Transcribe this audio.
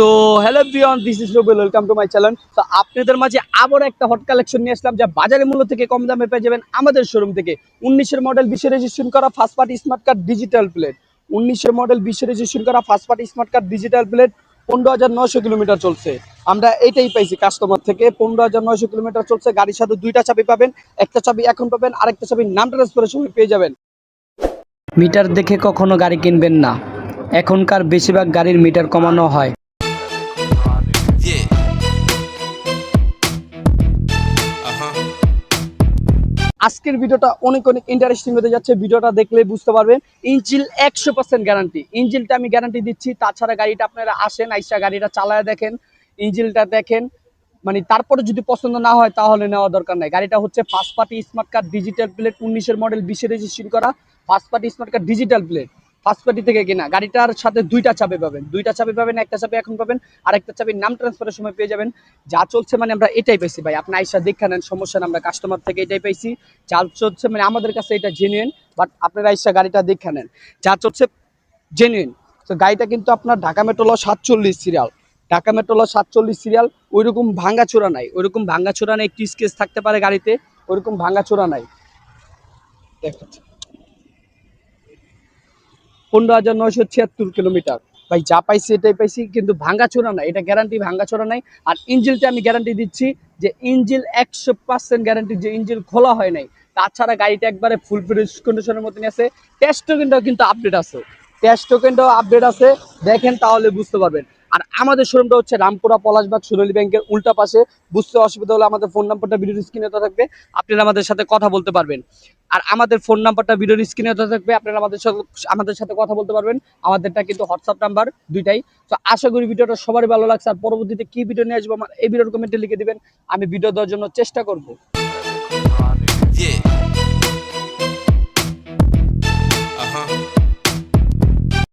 So hello বিয়ন this is Rubel welcome to my channel তো আপনাদের মাঝে আবার একটা হট কালেকশন নিয়ে আসলাম, যা বাজারের মূল্য থেকে কম দামে পেয়ে যাবেন আমাদের শোরুম থেকে। উনিশের মডেল বিশে রেজিস্ট্রেশন করা first party smart card digital plate উনিশের মডেল বিশে রেজিস্ট্রেশন করা first party smart card digital plate পনেরো হাজার নয়শো কিলোমিটার চলছে। আমরা এটাই পাইছি কাস্টমার থেকে, পনেরো হাজার নয়শো কিলোমিটার চলছে, গাড়ির সাথে দুইটা চাবি পাবেন, একটা চাবি এখন পাবেন, আরেকটা চাবি নাম ট্রান্সফারের সময় পেয়ে যাবেন। মিটার দেখে কখনো গাড়ি কিনবেন না। এখনকার বেশিরভাগ গাড়ির মিটার কমানো হয়। আজকের ভিডিওটা অনেক অনেক ইন্টারেস্টিং হতে যাচ্ছে। ভিডিওটা দেখলে বুঝতে পারবেন ইঞ্জিল একশো পার্সেন্ট গ্যারান্টি ইঞ্জিলটা আমি গ্যারান্টি দিচ্ছি। তাছাড়া গাড়িটা আপনারা আসেন, আইসা গাড়িটা চালায় দেখেন ইঞ্জিলটা দেখেন। মানে তারপরে যদি পছন্দ না হয় তাহলে নেওয়া দরকার নাই। গাড়িটা হচ্ছে first party smart card digital plate উনিশের মডেল বিশে রেজিস্ট্রেশন করা first party smart card digital plate first party থেকে কিনা। গাড়িটার সাথে দুইটা চাবি পাবেন। দুইটা চাবি পাবেন, একটা চাবি এখন পাবেন আর একটা চাবি নাম ট্রান্সফারের সময় পেয়ে যাবেন। যা চলছে মানে আমরা এটাই পাইছি ভাই। আপনি আইসা দেখা নেন, সমস্যা না আমরা কাস্টমার থেকে এটাই পাইছি। যা চলছে মানে আমাদের কাছে এটা জেনুইন বাট আপনারা আইসা গাড়িটা দেখে নেন। যা চলছে জেনুইন তো গাড়িটা কিন্তু আপনার ঢাকা মেট্রোল সাতচল্লিশ সিরিয়াল ঢাকা মেট্রোল সাতচল্লিশ সিরিয়াল ওইরকম ভাঙ্গাচোরা নাই। ওই ওইরকম ভাঙ্গাচোরা নাই, একটি স্কেচ থাকতে পারে গাড়িতে, ওইরকম ভাঙ্গাচোরা নাই। দেখাচ্ছি। পনেরো হাজার নয়শো ছিয়াত্তর কিলোমিটার। ভাই, যা পাইছি এটাই পাইছি, কিন্তু ভাঙ্গাচোরা নাই, এটা গ্যারান্টি ভাঙ্গাচোরা নাই। আর ইঞ্জিলটা আমি গ্যারান্টি দিচ্ছি যে ইঞ্জিল একশো পার্সেন্ট গ্যারান্টি যে ইঞ্জিল খোলা হয় নাই। তাছাড়া গাড়িটা একবারে ফুল ফ্রেশ কন্ডিশনের মতনই আছে। টেস্ট টোকেনটাও কিন্তু আপডেট আছে। টেস্ট টোকেনটাও আপডেট আছে। দেখেন তাহলে বুঝতে পারবেন। আর আমাদের শোরুমটা হচ্ছে রামপুরা পলাশবাগ সোনালী ব্যাংকের উল্টা পাশে। বুঝতে অসুবিধা হলে আমাদের ফোন নাম্বারটা ভিডিওর স্ক্রিনে তো থাকবে। আপনারা আমাদের সাথে কথা বলতে পারবেন। আর আমাদের ফোন নাম্বারটা ভিডিওর স্ক্রিনে তো থাকবে। আপনারা আমাদের সাথে আমাদের সাথে কথা বলতে পারবেন। আমাদেরটা কিন্তু হোয়াটসঅ্যাপ নাম্বার দুইটাই। তো আশা করি ভিডিওটা সবারই ভালো লাগছে। আর পরবর্তীতে কি ভিডিও নিয়ে আসব আমার এই ভিডিওর কমেন্টে লিখে দিবেন। আমি ভিডিও দেওয়ার জন্য চেষ্টা করব.